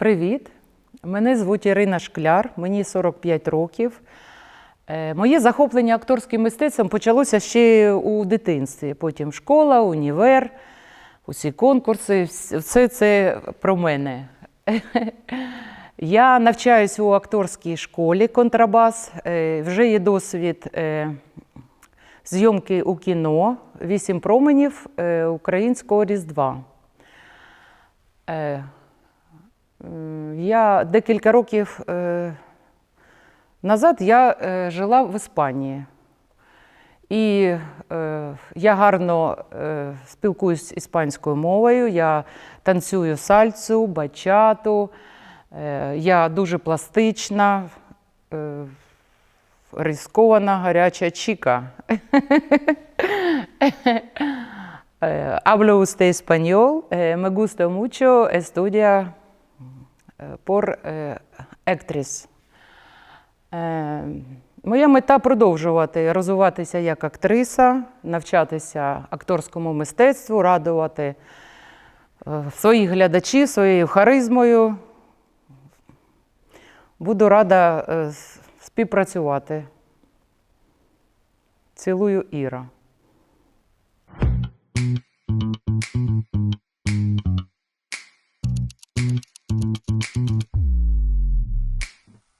Привіт! Мене звуть Ірина Шкляр, мені 45 років. Е, Моє захоплення акторським мистецтвом почалося ще у дитинстві. Потім школа, універ, усі конкурси, все це про мене. Я навчаюсь у акторській школі контрабас. Е, Вже є досвід е, зйомки у кіно, вісім променів українського Різдва. Е, Я декілька років е, назад я е, жила в Іспанії. І я гарно е, спілкуюсь іспанською мовою, я танцюю сальцю, бачату, я дуже пластична, е, гаряча чіка. Hablo usted español. Me gusta mucho estudiar por eh. Е, Моя мета продовжувати розвиватися як актриса, навчатися акторському мистецтву, радувати е, своїх глядачів своєю харизмою. Буду рада е, співпрацювати. Цілую Іра.